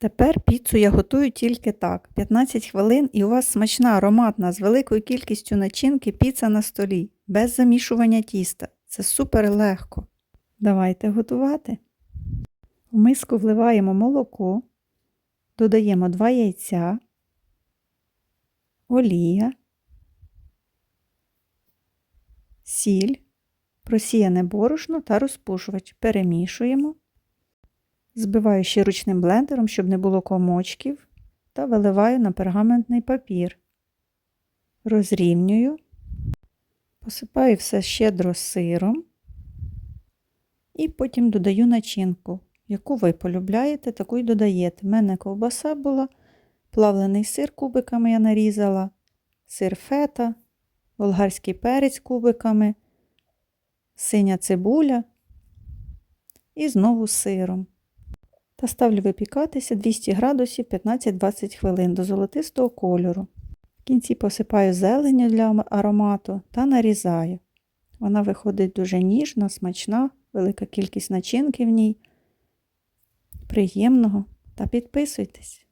Тепер піцу я готую тільки так. 15 хвилин і у вас смачна, ароматна, з великою кількістю начинки піца на столі, без замішування тіста. Це супер легко. Давайте готувати. В миску вливаємо молоко, додаємо 2 яйця, олія, сіль, просіяне борошно та розпушувач. Перемішуємо. Збиваю ще ручним блендером, щоб не було комочків, та виливаю на пергаментний папір. Розрівнюю, посипаю все щедро сиром і потім додаю начинку, яку ви полюбляєте, таку й додаєте. У мене ковбаса була, плавлений сир кубиками я нарізала, сир фета, болгарський перець кубиками, синя цибуля і знову сиром та ставлю випікатися 200 градусів 15-20 хвилин до золотистого кольору. В кінці посипаю зеленню для аромату та нарізаю. Вона виходить дуже ніжна, смачна, велика кількість начинки в ній. Приємного та підписуйтесь!